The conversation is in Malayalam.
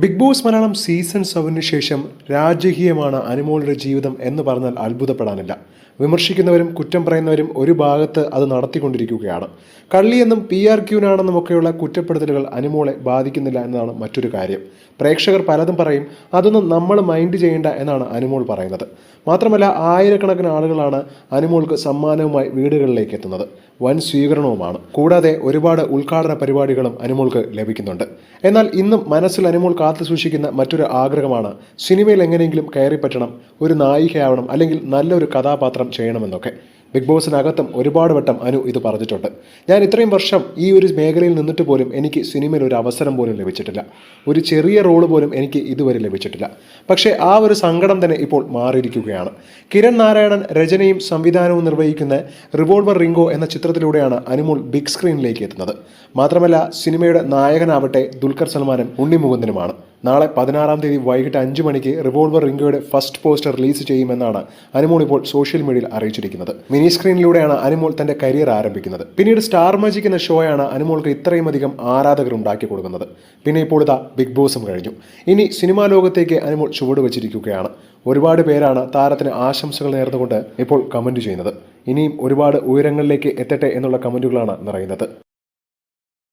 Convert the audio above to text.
ബിഗ് ബോസ് മലയാളം സീസൺ സെവനു ശേഷം രാജകീയമാണ് അനുമോളുടെ ജീവിതം എന്ന് പറഞ്ഞാൽ അത്ഭുതപ്പെടാനില്ല. വിമർശിക്കുന്നവരും കുറ്റം പറയുന്നവരും ഒരു ഭാഗത്ത് അത് നടത്തിക്കൊണ്ടിരിക്കുകയാണ്. കള്ളിയെന്നും പി ആർ ക്യൂനാണെന്നും ഒക്കെയുള്ള കുറ്റപ്പെടുത്തലുകൾ അനുമോളെ ബാധിക്കുന്നില്ല എന്നതാണ് മറ്റൊരു കാര്യം. പ്രേക്ഷകർ പലതും പറയും അതൊന്നും നമ്മൾ മൈൻഡ് ചെയ്യേണ്ട എന്നാണ് അനുമോൾ പറയുന്നത്. മാത്രമല്ല ആയിരക്കണക്കിന് ആളുകളാണ് അനുമോൾക്ക് സമ്മാനവുമായി വീടുകളിലേക്ക് എത്തുന്നത്. വൻ സ്വീകരണവുമാണ്. കൂടാതെ ഒരുപാട് ഉദ്ഘാടന പരിപാടികളും അനുമോൾക്ക് ലഭിക്കുന്നുണ്ട്. എന്നാൽ ഇന്നും മനസ്സിൽ അനുമോൾ കാത്തു സൂക്ഷിക്കുന്ന മറ്റൊരു ആഗ്രഹമാണ് സിനിമയിൽ എങ്ങനെയെങ്കിലും കയറിപ്പറ്റണം ഒരു നായികയാവണം അല്ലെങ്കിൽ നല്ലൊരു കഥാപാത്രം ചെയ്യണമെന്നൊക്കെ. ബിഗ് ബോസിനകത്തും ഒരുപാട് വട്ടം അനു ഇത് പറഞ്ഞിട്ടുണ്ട്. ഞാൻ ഇത്രയും വർഷം ഈ ഒരു മേഖലയിൽ നിന്നിട്ട് പോലും എനിക്ക് സിനിമയിൽ ഒരു അവസരം പോലും ലഭിച്ചിട്ടില്ല. ഒരു ചെറിയ റോൾ പോലും എനിക്ക് ഇതുവരെ ലഭിച്ചിട്ടില്ല. പക്ഷേ ആ ഒരു സങ്കടം തന്നെ ഇപ്പോൾ മാറിയിരിക്കുകയാണ്. കിരൺ നാരായണൻ രചനയും സംവിധാനവും നിർവഹിക്കുന്ന റിവോൾവർ റിംഗോ എന്ന ചിത്രത്തിലൂടെയാണ് അനുമോൾ ബിഗ് സ്ക്രീനിലേക്ക് എത്തുന്നത്. മാത്രമല്ല സിനിമയുടെ നായകനാവട്ടെ ദുൽഖർ സൽമാനും ഉണ്ണിമുകുന്ദനുമാണ്. നാളെ പതിനാറാം തീയതി വൈകിട്ട് അഞ്ച് മണിക്ക് റിവോൾവർ റിംഗോയുടെ ഫസ്റ്റ് പോസ്റ്റർ റിലീസ് ചെയ്യുമെന്നാണ് അനുമോൾ ഇപ്പോൾ സോഷ്യൽ മീഡിയയിൽ അറിയിച്ചിരിക്കുന്നത്. മിനി സ്ക്രീനിലൂടെയാണ് അനുമോൾ തന്റെ കരിയർ ആരംഭിക്കുന്നത്. പിന്നീട് സ്റ്റാർ മാജിക് എന്ന ഷോയാണ് അനുമോൾക്ക് ഇത്രയും അധികം ആരാധകർ ഉണ്ടാക്കി കൊടുക്കുന്നത്. പിന്നെ ഇപ്പോൾ ഇതാ ബിഗ് ബോസും കഴിഞ്ഞു. ഇനി സിനിമാ ലോകത്തേക്ക് അനുമോൾ ചുവട് വെച്ചിരിക്കുകയാണ്. ഒരുപാട് പേരാണ് താരത്തിന് ആശംസകൾ നേർന്നുകൊണ്ട് ഇപ്പോൾ കമന്റ് ചെയ്യുന്നത്. ഇനിയും ഒരുപാട് ഉയരങ്ങളിലേക്ക് എത്തട്ടെ എന്നുള്ള കമന്റുകളാണ് നിറയുന്നത്.